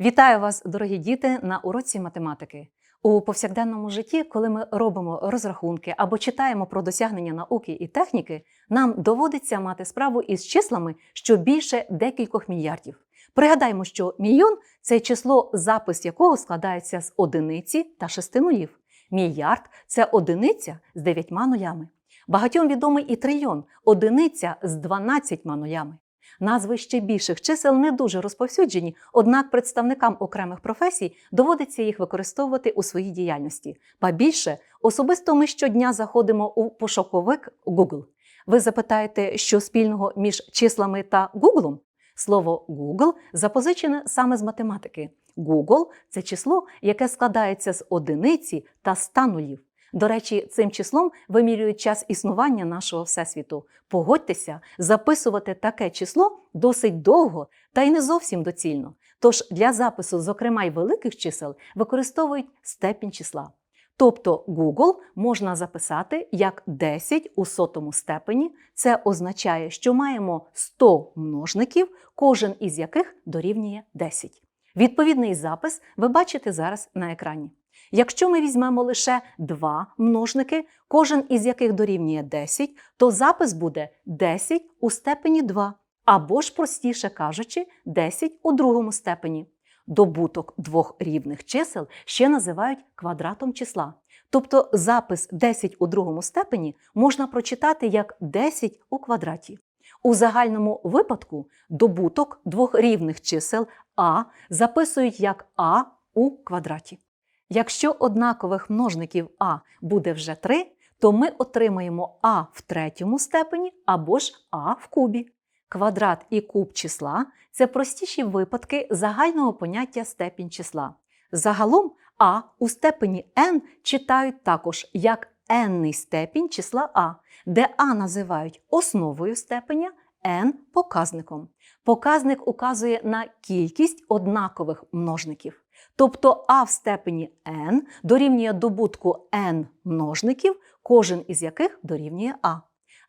Вітаю вас, дорогі діти, на уроці математики. У повсякденному житті, коли ми робимо розрахунки або читаємо про досягнення науки і техніки, нам доводиться мати справу із числами, що більше декількох мільярдів. Пригадаймо, що мільйон це число, запис якого складається з одиниці та шести нулів. Мільярд це одиниця з дев'ятьма нулями. Багатьом відомий і трильйон одиниця з дванадцятьма нулями. Назви ще більших чисел не дуже розповсюджені, однак представникам окремих професій доводиться їх використовувати у своїй діяльності. Ба більше, особисто ми щодня заходимо у пошуковик Google. Ви запитаєте, що спільного між числами та Google? Слово Google запозичене саме з математики. Google – це число, яке складається з одиниці та ста нулів. До речі, цим числом вимірюють час існування нашого всесвіту. Погодьтеся, записувати таке число досить довго та й не зовсім доцільно. Тож для запису, зокрема й великих чисел, використовують степінь числа. Тобто Google можна записати як 10 у сотому степені. Це означає, що маємо 100 множників, кожен із яких дорівнює 10. Відповідний запис ви бачите зараз на екрані. Якщо ми візьмемо лише два множники, кожен із яких дорівнює 10, то запис буде 10 у степені 2, або ж, простіше кажучи, 10 у другому степені. Добуток двох рівних чисел ще називають квадратом числа. Тобто запис 10 у другому степені можна прочитати як 10 у квадраті. У загальному випадку добуток двох рівних чисел а записують як а у квадраті. Якщо однакових множників а буде вже 3, то ми отримаємо а в третьому степені або ж а в кубі. Квадрат і куб числа це простіші випадки загального поняття степінь числа. Загалом а у степені n читають також як n степінь числа а, де а називають основою степеня, n показником. Показник указує на кількість однакових множників. Тобто а в степені n дорівнює добутку n множників, кожен із яких дорівнює а.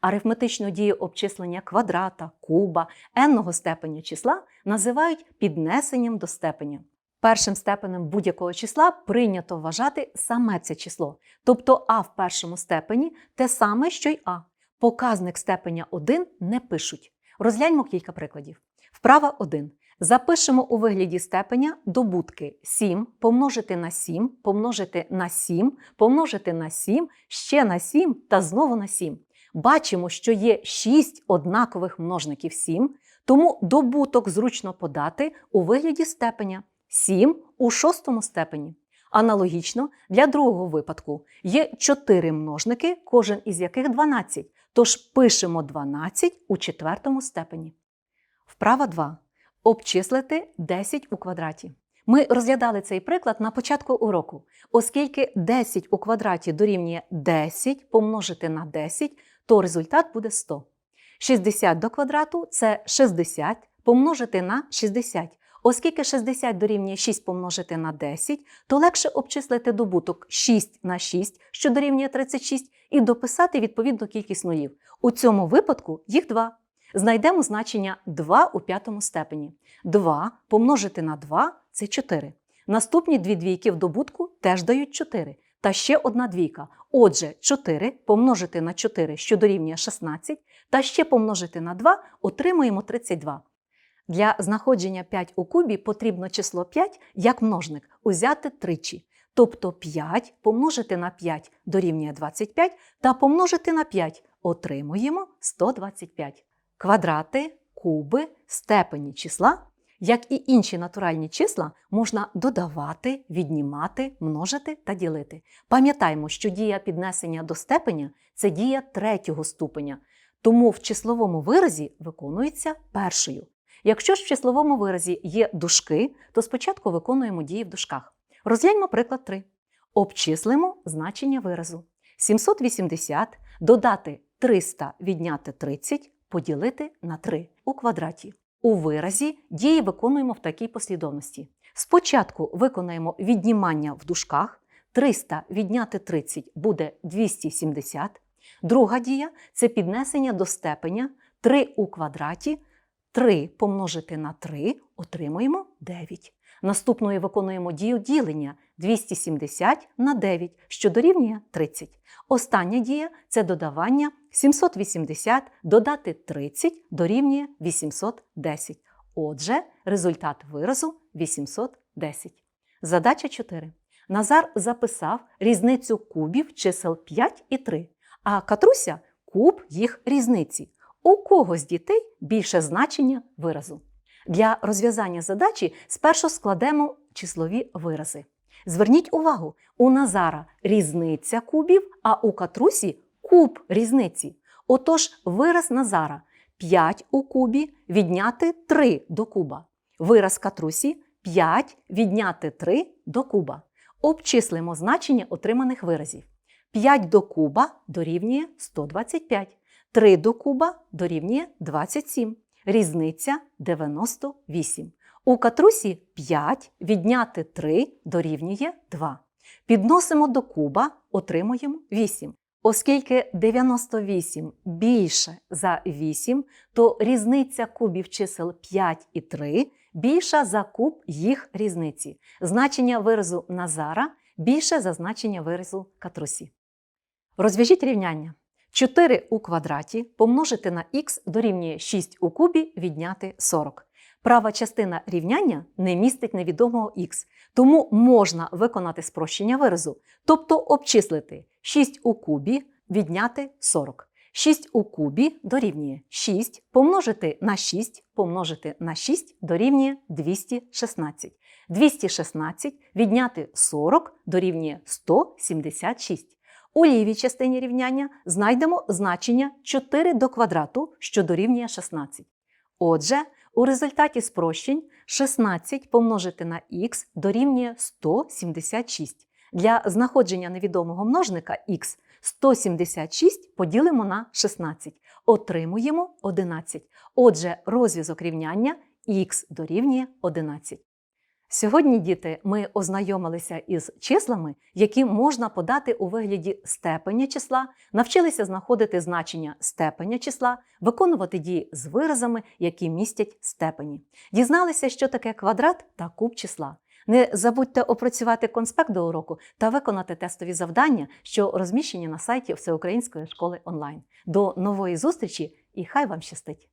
Арифметичну дію обчислення квадрата, куба, n-ного степеня числа називають піднесенням до степеня. Першим степенем будь-якого числа прийнято вважати саме це число. Тобто а в першому степені те саме, що й а. Показник степеня 1 не пишуть. Розгляньмо кілька прикладів. Вправа 1. Запишемо у вигляді степеня добутки 7 помножити на 7, помножити на 7, помножити на 7, ще на 7 та знову на 7. Бачимо, що є 6 однакових множників 7, тому добуток зручно подати у вигляді степеня 7 у шостому степені. Аналогічно, для другого випадку є 4 множники, кожен із яких 12, тож пишемо 12 у четвертому степені. Вправа 2. Обчислити 10 у квадраті. Ми розглядали цей приклад на початку уроку. Оскільки 10 у квадраті дорівнює 10 помножити на 10, то результат буде 100. 60 до квадрату це 60 помножити на 60. Оскільки 60 дорівнює 6 помножити на 10, то легше обчислити добуток 6 на 6, що дорівнює 36, і дописати відповідну кількість нулів. У цьому випадку їх 2. Знайдемо значення 2 у п'ятому степені. 2 помножити на 2 це 4. Наступні дві двійки в добутку теж дають 4. Та ще одна двійка. Отже, 4 помножити на 4, що дорівнює 16, та ще помножити на 2 отримуємо 32. Для знаходження 5 у кубі потрібно число 5 як множник узяти тричі. Тобто 5 помножити на 5 дорівнює 25 та помножити на 5 отримуємо 125. Квадрати, куби, степені числа, як і інші натуральні числа, можна додавати, віднімати, множити та ділити. Пам'ятаймо, що дія піднесення до степеня це дія третього ступеня, тому в числовому виразі виконується першою. Якщо ж в числовому виразі є дужки, то спочатку виконуємо дії в дужках. Розгляньмо приклад 3. Обчислимо значення виразу. 780 додати 300 відняти 30 поділити на 3 у квадраті. У виразі дії виконуємо в такій послідовності. Спочатку виконаємо віднімання в дужках. 300 відняти 30 буде 270. Друга дія це піднесення до степеня 3 у квадраті. 3 помножити на 3 отримуємо 9. Наступною виконуємо дію ділення 270 на 9, що дорівнює 30. Остання дія це додавання 780 додати 30 дорівнює 810. Отже, результат виразу 810. Задача 4. Назар записав різницю кубів чисел 5 і 3, а Катруся куб їх різниці. У кого з дітей більше значення виразу? Для розв'язання задачі спершу складемо числові вирази. Зверніть увагу, у Назара різниця кубів, а у Катрусі куб різниці. Отож, вираз Назара 5 у кубі відняти 3 до куба. Вираз Катрусі 5 відняти 3 до куба. Обчислимо значення отриманих виразів. 5 до куба дорівнює 125, 3 до куба дорівнює 27. Різниця 98. У катрусі 5 відняти 3 дорівнює 2. Підносимо до куба, отримуємо 8. Оскільки 98 більше за 8, то різниця кубів чисел 5 і 3 більша за куб їх різниці. Значення виразу Назара більше за значення виразу Катрусі. Розв'яжіть рівняння. 4 у квадраті помножити на х дорівнює 6 у кубі відняти 40. Права частина рівняння не містить невідомого х, тому можна виконати спрощення виразу, тобто обчислити 6 у кубі відняти 40. 6 у кубі дорівнює 6 помножити на 6 помножити на 6 дорівнює 216. 216 відняти 40 дорівнює 176. У лівій частині рівняння знайдемо значення 4 до квадрату, що дорівнює 16. Отже, у результаті спрощень 16 помножити на х дорівнює 176. Для знаходження невідомого множника х 176 поділимо на 16. Отримуємо 11. Отже, розв'язок рівняння х дорівнює 11. Сьогодні, діти, ми ознайомилися із числами, які можна подати у вигляді степеня числа, навчилися знаходити значення степеня числа, виконувати дії з виразами, які містять степені. Дізналися, що таке квадрат та куб числа. Не забудьте опрацювати конспект до уроку та виконати тестові завдання, що розміщені на сайті Всеукраїнської школи онлайн. До нової зустрічі і хай вам щастить!